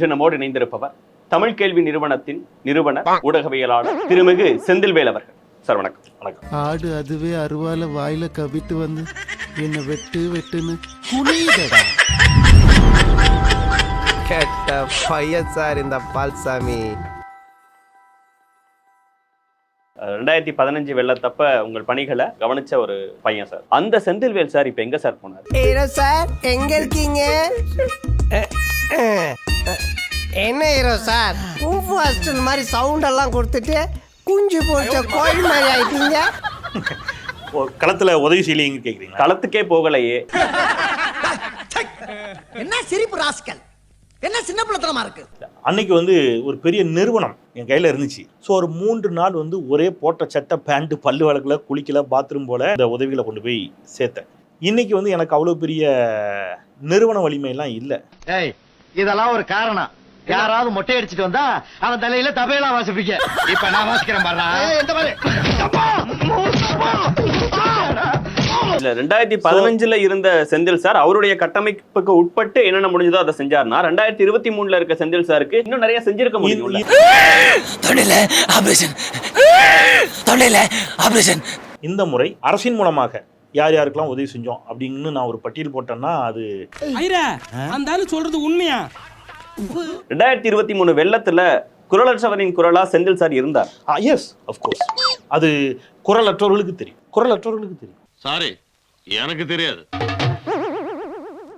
இன்று நம்மோடு இணைந்திருப்பவர் தமிழ் கேள்வி நிறுவனத்தின் நிறுவன ஊடகவியலாளர் திருமிகு செந்தில்வேல் அவர்கள். சார் வணக்கம். வணக்கம். ஆடு அதுவே அருவால வாயில கவிட்டு வந்து என்ன வெட்டு வெட்டுன்னு குனியுதடா. கெட்ட பையன் சார் இந்த பால்சாமி. ரெண்டாயிரத்தி பதினஞ்சு வெள்ளத்தப்ப உங்கள் பணிகளை கவனிச்ச ஒரு பையன் சார். அந்த செந்தில்வேல் சார் இப்ப எங்க சார் போனார்? சார்? எங்க இருக்கீங்க. என்ன hero sir? Kung fu hostel மாதிரி சவுண்ட் எல்லாம் கொடுத்துட்டு குஞ்சு போச்ச கோழி மாதிரி ஆயிட்டீங்க. களத்துல உதவி செய்யலைங்க கேக்குறீங்களா? களத்துக்கே போகலையே. என்ன சிரிப்பு ராஸ்கல்? என்ன சின்ன பிள்ளைத்தனமா இருக்கு? அன்னைக்கு வந்து ஒரு பெரிய நிறுவனம் என் கையில இருந்துச்சு. ஸோ ஒரு மூன்று நாள் வந்து ஒரே போட்ட சட்டை பேண்ட் பல்லு வழக்குல குளிக்கல பாத்ரூம் போல இந்த உதவிகளை கொண்டு போய் சேர்த்தேன். இன்னைக்கு வந்து எனக்கு அவ்வளோ பெரிய நிறுவன வலிமையெல்லாம் இல்லை. ஏய் இதெல்லாம் ஒரு காரணம். யாராவது மொட்டை அடிச்சிட்டு வந்தா அவன் தலையில தபையெல்லாம் வாசிப்பீங்க இப்ப நான் வாசிக்கிறேன் பாரு இந்த மாதிரி. இல்ல ரெண்டாயிரத்தி பதினஞ்சுல இருந்த செந்தில் சார் அவருடைய கட்டமைப்புக்கு உட்பட்டு என்னென்ன முடிஞ்சதோ அதை செஞ்சார்னா ரெண்டாயிரத்தி இருபத்தி மூணுல இருக்க செந்தில் சாருக்கு இன்னும் நிறைய செஞ்சிருக்க முடியும்ல. தொண்டையில ஆபரேஷன். தொண்டையில ஆபரேஷன். இந்த முறை அரசின் மூலமாக யார் யாருக்கெல்லாம் உதவி செஞ்சோம் அப்படின்னு நான் ஒரு பட்டியல் போட்டேன்னா அது அந்த சொல்றது உண்மையா? ரெண்டாயிரத்தி இருபத்தி மூணு வெள்ளத்துல குரலற்றவரின் குரலா செந்தில் சார் இருந்தார். எஸ் அஃப்கோர்ஸ் அது குரலற்றவர்களுக்கு தெரியும். குரலற்றவர்களுக்கு தெரியும். சாரி எனக்கு தெரியாது.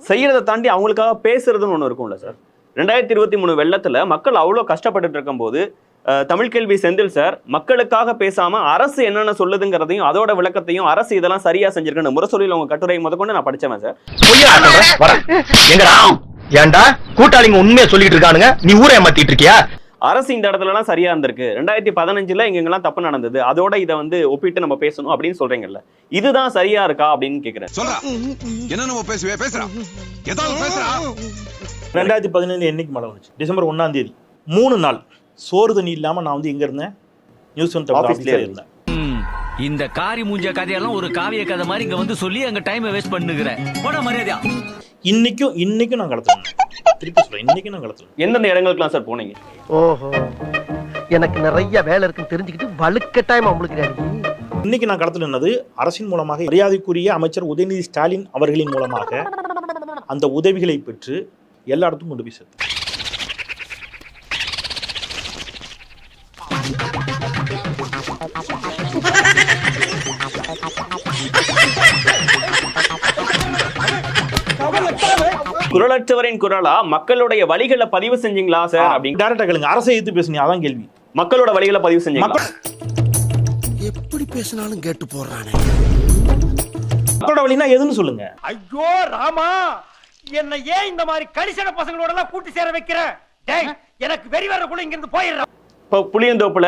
செய்யறதை தாண்டி அவங்களுக்காக பேசுறதுன்னு ஒண்ணு இருக்கும்ல சார். ரெண்டாயிரத்தி இருபத்தி மூணு வெள்ளத்துல மக்கள் அவ்வளோ கஷ்டப்பட்டுட்டு இருக்கும்போது தமிழ் கேள்வி செந்தில் சார் மக்களுக்காக பேசாம அரசு என்னென்ன சொல்லுதுங்கிறதையும் அதோட விளக்கத்தையும் அரசு இதெல்லாம் சரியா செஞ்சிருக்குன்னு முரசொலியில் உங்க கட்டுரை முதற்கொண்டு நான் படிச்சவன் சார். எங்கடா? ஏன்டா? கூட்டாளிங்க உண்மையை சொல்லிட்டு இருக்கானுங்க. நீ ஊரை ஏமாத்திட்டு இருக்கியா? அரசு இந்த இடத்துலலாம் சரியா இருந்திருக்கு. ரெண்டாயிரத்தி பதினஞ்சுல இங்கெல்லாம் தப்பு நடந்தது. அதோட இதை வந்து ஒப்பிட்டு நம்ம பேசணும் அப்படின்னு சொல்றீங்கல்ல. இதுதான் சரியா இருக்கா அப்படின்னு கேக்குறேன். சொல்றா. என்ன நம்ம பேசுவே? பேசுறா. ஏதாவது பேசுறா? ரெண்டாயிரத்தி பதினேழு என்னைக்கு மழை வந்துச்சு? டிசம்பர் ஒண்ணாம் தேதி. மூணு நாள். சோறு தண்ணி இல்லாம நான் வந்து எங்க இருந்தேன்? நியூஸ் ஒன் ஆபீஸ்லயே ஆஃபீஸ்ல இருந்தேன். இந்த காரி மூஞ்ச கதையெல்லாம் ஒரு காவிய கதை மாதிரி இங்க வந்து சொல்லி அங்க டைமை வேஸ்ட் பண்ணுகிறேன். போட மரியாதையா. இன்னைக்கும் இன்னைக்கும் நான் களத்துல திருப்பி சொல்றேன் இன்னைக்கும் நான் களத்துல எந்தெந்த இடங்களுக்குலாம் சார் போனீங்க? ஓஹோ எனக்கு நிறைய வேலை இருக்குன்னு தெரிஞ்சுக்கிட்டு வலுக்கட்டாயமா உங்களுக்கு இன்னைக்கு நான் களத்துல நின்னது அரசின் மூலமாக மரியாதைக்குரிய அமைச்சர் உதயநிதி ஸ்டாலின் அவர்களின் மூலமாக அந்த உதவிகளை பெற்று எல்லா இடத்துக்கும் கொண்டு போய் சேர்த்தேன். குரலற்றவரின் குரலா? மக்களுடைய வழிகளை பதிவு செஞ்சீங்களா சார் அப்படின்னு டேரக்டா கேளுங்க. அரசை எதிர்த்து பேசுனீங்க. அதான் கேள்வி. மக்களோட வழிகளை பதிவு செஞ்சீங்களா? எப்படி பேசினாலும் கேட்டு போடுறானே. மக்களோட வழினா எதுன்னு சொல்லுங்க. ஐயோ ராமா! என்ன ஏன் இந்த மாதிரி கடிசன பசங்களோட எல்லாம் கூட்டி சேர வைக்கிற? டேய் எனக்கு வெறி வர கூட இங்க இருந்து போயிடுறேன் இப்போ புளியந்தோப்புல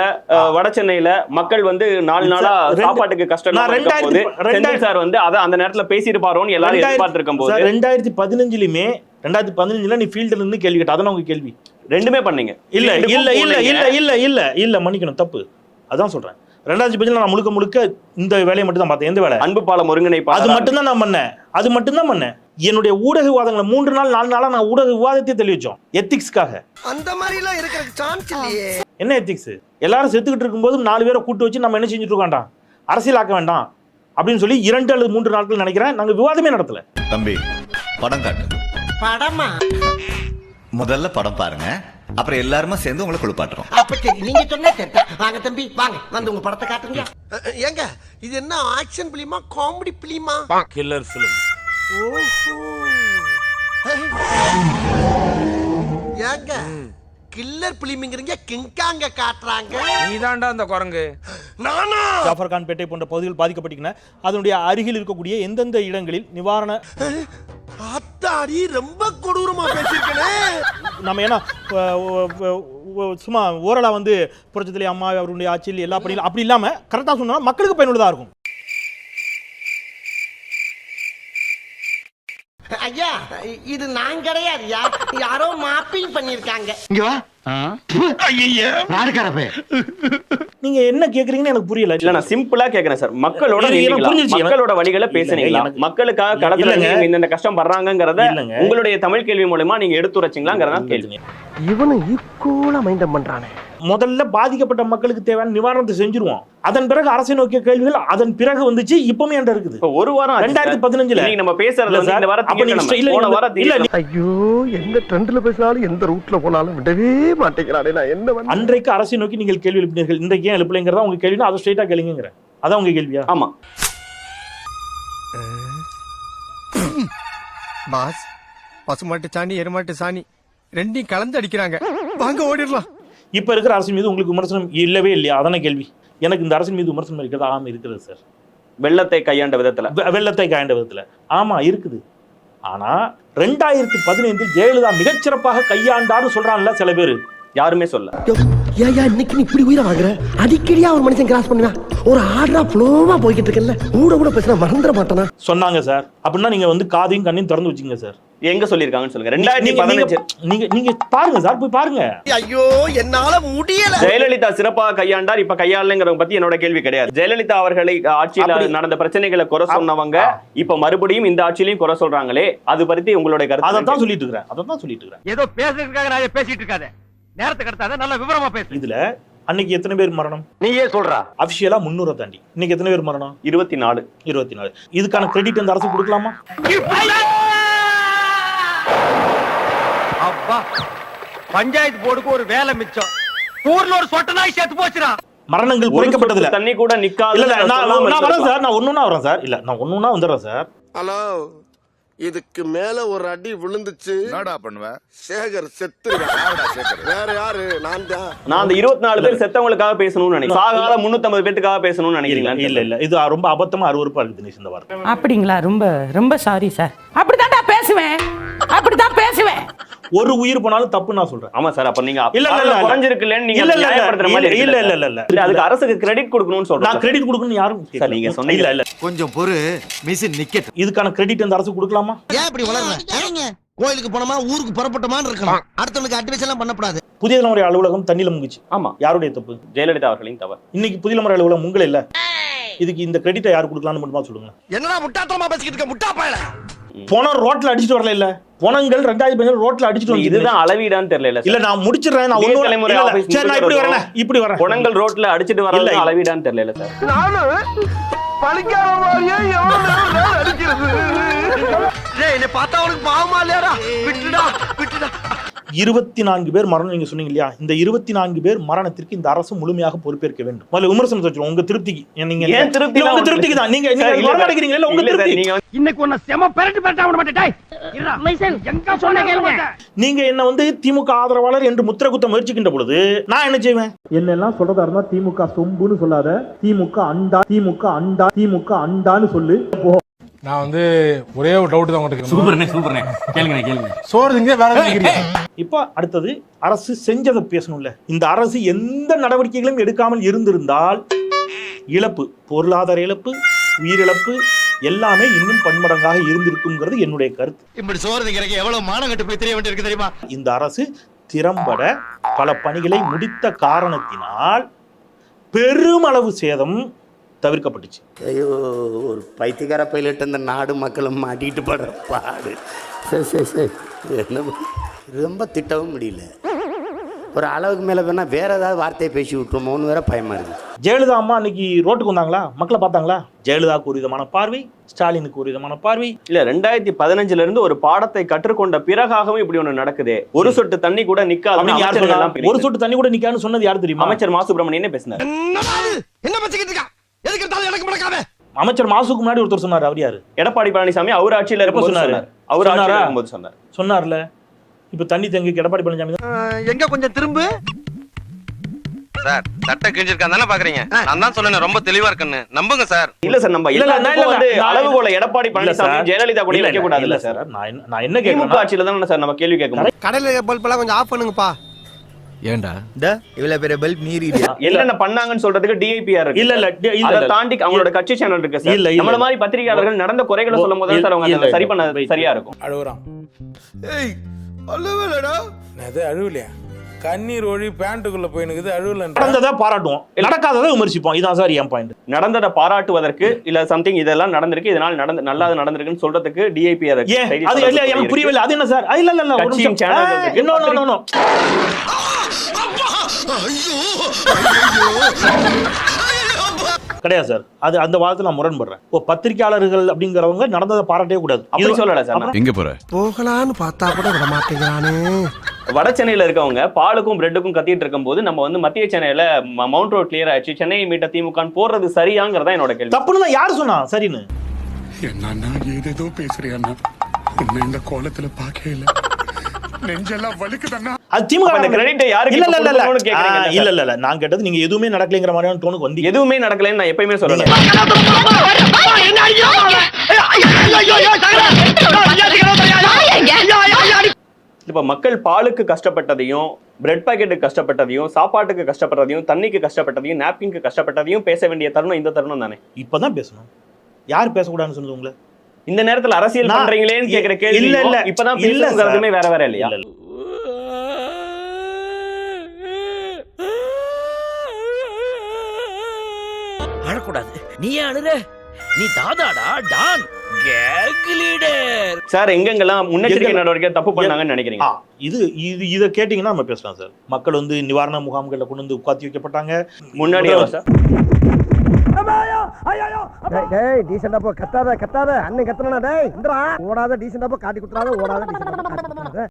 வட சென்னையில மக்கள் வந்து நாலு நாளா சாப்பாட்டுக்கு கஷ்டம் ரெண்டாயிரத்தி- சார் வந்து அதை அந்த நேரத்துல பேசியிருப்பாரோன்னு எல்லாரும் எதிர்பார்த்திருக்கும் போது சார், ரெண்டாயிரத்தி பதினஞ்சுலயுமே ரெண்டாயிரத்தி பதினஞ்சுல நீ ஃபீல்டுல இருந்து கேள்வி கேட்ட. அதான் உங்க கேள்வி. ரெண்டுமே பண்ணீங்க. இல்ல இல்ல இல்ல. இல்ல இல்ல இல்ல இல்ல மன்னிக்கணும் தப்பு. அதான் சொல்றேன். ரெண்டாயிரத்தி பதினஞ்சுல நான் முழுக்க முழுக்க இந்த வேலையை மட்டும் தான் பார்த்தேன். எந்த வேலை? அன்பு பாலம் ஒருங்கிணைப்பு அது மட்டும் தான் நான் பண்ணேன். அது மட்டும் தான் பண்ணேன். என்னுடைய ஊடக விவாதங்களை மூன்று நாள் நாலு நாளா நான் ஊடக விவாதத்தை தெளிவிச்சோம். எத்திக்ஸ்க்காக அந்த மாதிரி எல்லாம் இருக்கிறதுக்கு சான்ஸ் இல்லையே. என்ன எத்திக்ஸ் எல்லாரும் செத்துக்கிட்டு இருக்கும்போது நாலு பேரை கூட்டு வச்சு நம்ம என்ன செஞ்சுட்டு இருக்கோம்டா அரசியலாக்க வேண்டாம். அப்படின்னு சொல்லி இரண்டு அல்லது மூன்று நாட்கள் நினைக்கிறேன். நாங்க விவாதமே நடத்தல. தம்பி படம் காட்டு. படமா? முதல்ல படம் பாருங்க. அப்புறம் எல்லாருமே சேர்ந்து உங்களை குளிப்பாட்டுறோம். அப்ப சரி நீங்க சொன்னா சரி. வாங்க தம்பி வாங்க. வந்து உங்க படத்தை காட்டுங்க. ஏங்க இது என்ன ஆக்ஷன் பிலிமா காமெடி பிலிமா கில்லர் ஃபிலிம் ஏங்க கில்லர் பிலிமிங்கிறீங்க கிங்காங்க காட்டுறாங்க. நீதான்டா அந்த குரங்கு. நானா? ஜாஃபர் கான் பேட்டை போன்ற பகுதிகள் பாதிக்கப்பட்டீங்கன்னா அதனுடைய அருகில் இருக்கக்கூடிய எந்தெந்த இடங்களில் நிவாரண அத்தாடி ரொம்ப கொடூரமா பேசிருக்கனே நம்ம ஏன்னா சும்மா ஓரலா வந்து புரட்சித்தலை அம்மா அவருடைய ஆட்சியில் எல்லா பணிகளும் அப்படி இல்லாம கரெக்டாக சொன்னா மக்களுக்கு பயனுள்ளதா இருக்கும். ஐயா இது நான் கிடையாதுயா யாரோ மாப்பிங் பண்ணிருக்காங்க. இங்க வா. நீங்க என்ன கேக்குறீங்கன்னு எனக்கு புரியல. இல்ல நான் சிம்பிளா கேக்குறேன் சார் மக்களோட மக்களோட வழிகளை பேசுனீங்களா? மக்களுக்காக களத்துல இந்த கஷ்டம் இல்லைங்க. உங்களுடைய தமிழ் கேள்வி மூலமா நீங்க எடுத்துரைச்சிங்களாங்கிறதா கேள்வி. இவனும் ஈக்குவலா மைண்டம் பண்றானே. முதல்ல பாதிக்கப்பட்ட மக்களுக்கு தேவையான நிவாரணத்தை செஞ்சுருவோம். அதன் பிறகு அரசை நோக்கிய கேள்விகள் அதன் பிறகு வந்துச்சு இப்பவுமே என்கிட்ட இருக்குது. ஒரு வாரம் ரெண்டாயிரத்தி. பதினஞ்சுல. நம்ம பேசுறது. ஐயோ எந்த ட்ரெண்ட்ல பேசினாலும் எந்த ரூட்ல போனாலும் விடவே மாட்டேங்கிறானே நான் என்ன அன்றைக்கு அரசை நோக்கி நீங்கள் கேள்வி எழுப்பினீர்கள். இன்றைக்கு ஏன் எழுப்பலைங்கிறதா உங்க கேள்வினா அதை ஸ்ட்ரைட்டா கேளுங்கிற அதான் உங்க கேள்வியா? ஆமா. பாஸ் பசுமாட்டு சாணி எருமாட்டு சாணி ரெண்டையும் கலந்து அடிக்கிறாங்க. வாங்க ஓடிடலாம். இப்ப இருக்கிற அரசின் மீது உங்களுக்கு விமர்சனம் இல்லவே இல்லையா? அதான கேள்வி. எனக்கு இந்த அரசின் மீது விமர்சனம் இருக்கிறது? ஆமா இருக்கிறது சார். வெள்ளத்தை கையாண்ட விதத்துல. வெள்ளத்தை காய்ந்த விதத்துல. ஆமா இருக்குது. ஆனா ரெண்டாயிரத்தி பதினைந்தில் ஜெயலலிதா மிகச்சிறப்பாக கையாண்டான்னு சொல்றான்ல சில பேர். யாருமே சொல்ல. ஏயா இன்னைக்கு நீ இப்படி உயிரை வாங்குற அடிக்கடியா ஒரு மனுஷன் கிராஸ் பண்ணுவேன் ஒரு ஆர்டரா ஃப்ளோவா போய்கிட்டு இருக்கல கூட கூட பேசினா மறந்துட மாட்டானா? சொன்னாங்க சார். அப்படின்னா நீங்க வந்து காதையும் கண்ணையும் திறந்து வச்சுங்க சார். எங்க சொல்லிருக்காங்கன்னு சொல்லுங்க. ரெண்டாயிரத்தி நீங்க- பதினஞ்சு. நீங்க நீங்க பாருங்க சார் போய் பாருங்க. ஐயோ என்னால முடியல. ஜெயலலிதா சிறப்பாக கையாண்டார் இப்ப கையாளங்கிறத பத்தி என்னோட கேள்வி கிடையாது. ஜெயலலிதா அவர்களை ஆட்சியில நடந்த பிரச்சனைகளை குறை சொன்னவங்க. இப்ப மறுபடியும் இந்த ஆட்சியிலையும் குறை சொல்றாங்களே அது பத்தி உங்களுடைய அதை கருத்து தான் சொல்லிட்டு இருக்கிறேன் அதை தான் சொல்லிட்டு இருக்கிறேன். ஏதோ பேசுறதுக்காக நான் பேசிட்டு இருக்காத. நேரத்துக்கு கடத்தாத நல்ல விவரமா பேசு. இதுல அன்னைக்கு எத்தனை பேர் மரணம்? நீயே சொல்றா. அபிஷியலா முன்னூறை தாண்டி. இன்னைக்கு எத்தனை பேர் மரணம்? இருபத்தி நாலு. இருபத்தி நாலு. இதுக்கான கிரெடிட் அந்த அரசு கொடுக்கலாமா? அப்பா பஞ்சாயத்து போர்டுக்கு ஒரு வேலை மிச்சம். ஊர்ல ஒரு சொட்ட நாய் செத்து போச்சுடா. மரணங்கள் குறைக்கப்பட்டதுல தண்ணி கூட நிக்காது இல்ல நான் நான் வரேன் சார் நான் ஒண்ணுனா வரேன் சார். இல்ல நான் ஒண்ணுனா வந்துடுறேன் சார். ஹலோ இதுக்கு மேல ஒரு அடி விழுந்துச்சு. என்னடா பண்ணுவ? சேகர் செத்து வேற யாரு? நான் தான். நான் அந்த இருபத்தி நாலு பேர் செத்தவங்களுக்காக பேசணும்னு நினைக்கிறேன். சாகாத முன்னூத்தி பேத்துக்காக பேசணும்னு நினைக்கிறீங்களா? இல்ல இல்ல. இது ரொம்ப அபத்தமா அருவருப்பா இருக்கு தினேஷ் இந்த வார்த்தை. அப்படிங்களா? ரொம்ப ரொம்ப சாரி சார் அப்படித்தான்டா பேசுவேன். அப்படித்தான் பேசுவேன். ஒரு உயிர் போனாலும் தப்பு நான் சொல்றேன். ஆமா சார் அப்ப நீங்க இல்ல, இல்ல, இல்ல. குறைஞ்சிருக்குல்லன்னு நீங்க இல்ல, இல்ல, இல்ல. நியாயப்படுத்துற மாதிரி இல்ல, இல்ல, அதுக்கு அரசுக்கு கிரெடிட் கொடுக்கணும்னு நான் சொல்றேன் கிரெடிட் கொடுக்கணும்னு யாரும் சார், நீங்க சொன்னீங்க. இல்ல இல்ல. கொஞ்சம் பொறு மிஷின் நிக்கட்டும். இதுக்கான கிரெடிட் அந்த அரசு கொடுக்கலாமா? ஏன் இப்படி வளர்ற கோயிலுக்கு போனோமா ஊருக்கு புறப்பட்டோமான்னு இருக்கணும். அடுத்தவனுக்கு அட்வைஸ் எல்லாம் பண்ணக்கூடாது. புதிய தலைமுறை அலுவலகம் தண்ணியில முங்கிச்சு. ஆமா. யாருடைய தப்பு? ஜெயலலிதா அவர்களின் தவறு. இன்னைக்கு புதிய தலைமுறை அலுவலகம் உங்களே இல்ல? இதுக்கு இந்த கிரெடிட்டை யார் கொடுக்கலாம்னு மட்டுமா சொல்லுங்க. என்னடா முட்டாத்தனமா பேசிக்கிட்டு இருக்க? முட்டா பயல. போன ரோட்ல அடிச்சிட்டு வரல இல்ல? போனங்கள் ரெண்டாயிரத்தி பதினேழு ரோட்ல அடிச்சிட்டு வந்து இதுதான் அளவீடான்னு தெரியல இல்ல நான் முடிச்சிடுறேன். நான் ஒண்ணு தலைமுறை சரி நான் இப்படி வரேன். இப்படி வரேன். குணங்கள் ரோட்ல அடிச்சிட்டு இல்ல. அளவீடான்னு தெரியல சார். நானும் பழிக்காத மாதிரியே எவ்வளவு நேரம் அடிக்கிறது. பார்த்தா அவனுக்கு பாவமா இல்லையாடா? விட்டுடா விட்டுடா. இருபத்தி நான்கு பேர் மரணம் நீங்க சொன்னீங்க இல்லையா? இந்த இருபத்தி நான்கு பேர் மரணத்திற்கு இந்த அரசு முழுமையாக பொறுப்பேற்க வேண்டும். முதல்ல விமர்சனத்தை வச்சிருவோம் உங்க திருப்திக்கு. நீங்க உங்க திருப்திக்கு தான். நீங்க இல்ல உங்க திருப்தி. இன்னைக்கு உன்னை செம பெரட்டு பெரட்டா விட மாட்டேன். எங்க சொன்ன கேளுங்க. நீங்க என்ன வந்து திமுக ஆதரவாளர் என்று முத்திர குத்த முயற்சிக்கின்ற பொழுது நான் என்ன செய்வேன்? என்னெல்லாம் சொல்றதா இருந்தா திமுக சொம்புன்னு சொல்லாத. திமுக அண்டா திமுக அண்டா திமுக அண்டான்னு சொல்லு. நான் வந்து ஒரே ஒரு டவுட் தான் உங்களுக்கு சூப்பர்ண்ணே சூப்பர்ண்ணே. கேளுங்க கேளுங்க சோறு திங்க வேற நினைக்கிறீங்க இப்போ அடுத்தது அரசு செஞ்சதை பேசணும்ல. இந்த அரசு எந்த நடவடிக்கைகளும் எடுக்காமல் இருந்திருந்தால் இழப்பு பொருளாதார இழப்பு உயிரிழப்பு எல்லாமே இன்னும் பன்மடங்காக இருந்திருக்குங்கிறது என்னுடைய கருத்து. இப்படி சோறு திங்கிறக்கு எவ்வளவு மானம் கட்டு போய் தெரிய வேண்டியிருக்கு தெரியுமா? இந்த அரசு திறம்பட பல பணிகளை முடித்த காரணத்தினால் பெருமளவு சேதம் தவிர்க்கப்பட்டுச்சு. ஐயோ ஒரு பைத்தியக்கார பைலட் அந்த நாடு மக்களும் மாட்டிட்டு படுற பாடு. சரி சரி சரி என்ன ரொம்ப திட்டவும் முடியல. ஒரு அளவுக்கு மேலே வேணா வேற ஏதாவது வார்த்தையை பேசி விட்டுருமோன்னு வேற பயமா இருக்கு. ஜெயலலிதா அம்மா அன்னைக்கு ரோட்டுக்கு வந்தாங்களா? மக்களை பார்த்தாங்களா? ஜெயலலிதாவுக்கு ஒரு விதமான பார்வை ஸ்டாலினுக்கு ஒரு விதமான பார்வை. இல்ல ரெண்டாயிரத்தி பதினஞ்சுல இருந்து ஒரு பாடத்தை கற்றுக்கொண்ட பிறகாகவும் இப்படி ஒண்ணு நடக்குதே. ஒரு சொட்டு தண்ணி கூட நிக்காது. ஒரு சொட்டு தண்ணி கூட நிக்கான்னு சொன்னது யார் தெரியுமா? அமைச்சர் மா சுப்பிரமணியனே பேசினார்? என்ன எதுக்கு எடுத்தாலும் எனக்கு முடக்காம அமைச்சர் மாசுக்கு முன்னாடி ஒருத்தர் சொன்னார் அவர் யாரு? எடப்பாடி பழனிசாமி அவர் ஆட்சியில இருக்கும்போது சொன்னாரு? அவர் ஆட்சியில சொன்னாரா? இருக்கும்போது சொன்னார். சொன்னார்ல. இப்ப தண்ணி தங்கிக்கு எடப்பாடி பழனிசாமி எங்க கொஞ்சம் திரும்பு. சார் சட்டை கிழிஞ்சிருக்கான் தானே பாக்குறீங்க? நான் தான் சொன்னேன் ரொம்ப தெளிவா இருக்குன்னு. நம்புங்க சார். இல்ல சார் நம்ம இல்ல, வந்து நான் அளவுகோல எடப்பாடி பழனிசாமி. ஜெயலலிதா கூட வைக்க இல்ல, கூடாது இல்ல சார்? நான் என்ன- கேட்கறேன் ஆட்சியில தானே சார் நம்ம கேள்வி கேட்க முடியும். கடையில பல்ப் எல்லாம் கொஞ்சம் ஆஃப் பண்ணுங்கப்பா. ஏண்டா இவ்வளவு பெரிய பல்ப் நீர் என்னென்ன பண்ணாங்கன்னு சொல்றதுக்கு டிஐபிஆர் இருக்கு? இல்ல இல்ல இல்ல அதை. தாண்டி அவங்களோட கட்சி சேனல் இருக்கு சார். இல்ல. நம்மள மாதிரி பத்திரிகையாளர்கள் நடந்த குறைகளை சொல்லும் போது சார் அவங்க சரி. பண்ண சரியா இருக்கும். அழுகுறான் ஏய் அல்லவேலடா அது அழுவலையா? கண்ணீர் ஒழி பேண்ட்டுக்குள்ள போயினுக்குது அழுவல நடந்ததை பாராட்டுவோம். நடக்காததை விமர்சிப்போம். இதான் சார் என் பாயிண்ட் நடந்ததை பாராட்டுவதற்கு இல்ல சம்திங் இதெல்லாம் நடந்திருக்கு. இதனால் நடந்து நல்லா நடந்திருக்குன்னு சொல்றதுக்கு டிஐபி அதை எனக்கு. புரியவில்லை. அது என்ன சார்? அது இல்ல இல்ல இல்ல நோ கிடையாது சார். அது அந்த வாதத்தை நான் முரண்படுறேன். இப்போ பத்திரிக்கையாளர்கள் அப்படிங்கிறவங்க நடந்ததை பாராட்டவே கூடாது. அப்படி இது- சொல்லல சார். எங்க போற? போகலான்னு பார்த்தா கூட விட மாட்டேங்கிறானே. வட சென்னையில இருக்கவங்க பாலுக்கும் பிரெட்டுக்கும் கத்திட்டு இருக்கும்போது நம்ம வந்து மத்திய சென்னையில மவுண்ட் ரோட் கிளியர் ஆயிடுச்சு. சென்னையை மீட்ட திமுக போறது சரியாங்கிறதா என்னோட கேள்வி. தப்புன்னு யார் சொன்னா? சரின்னு. என்னன்னா ஏதேதோ பேசுறியா உன்னை இந்த கோலத்துல பார்க்கல நெஞ்செல்லாம் வலிக்குதண்ணா. அது திமுக credit ஐ யாருக்கு இல்ல இல்ல இல்ல இல்ல இல்ல நான் கேட்டது நீங்க எதுவுமே நடக்கலைங்கிற மாதிரியான டோனுக்கு வந்து எதுவுமே நடக்கலைன்னு நான் எப்பயுமே சொல்லல இப்ப மக்கள் பாலுக்கு கஷ்டப்பட்டதையும் பிரெட் பாக்கெட்டுக்கு கஷ்டப்பட்டதையும் சாப்பாட்டுக்கு கஷ்டப்பட்டதையும் தண்ணிக்கு கஷ்டப்பட்டதையும் நாப்கின்க்கு கஷ்டப்பட்டதையும் பேச வேண்டிய தருணம் இந்த தருணம் தானே இப்பதான் பேசணும் யார் பேசக்கூடாதுன்னு சொன்னது உங்களை இந்த நேரத்துல அரசியல் பண்றீங்களேன்னு கேக்குற கேள்வி இல்ல, இல்ல. இப்பதான் இல்ல. வேற வேற இல்லையா அழக்கூடாது நீ அழுற? நீ தாதாடா டான் சார் எங்கெங்கெல்லாம் முன்னெச்சரிக்கை நடவடிக்கை தப்பு பண்ணாங்கன்னு நினைக்கிறீங்க? இது இது இதை கேட்டீங்கன்னா நம்ம பேசலாம் சார். மக்கள் வந்து நிவாரண முகாம்களில் கொண்டு வந்து உட்காத்தி வைக்கப்பட்டாங்க. முன்னாடியே சார். டேய் டீசெண்டா போ கத்தாத கத்தாத. அண்ணன் கத்தனா டேய் இந்தடா ஓடாத டீசெண்டா போ காட்டி குத்துறாத ஓடாத டீசெண்டா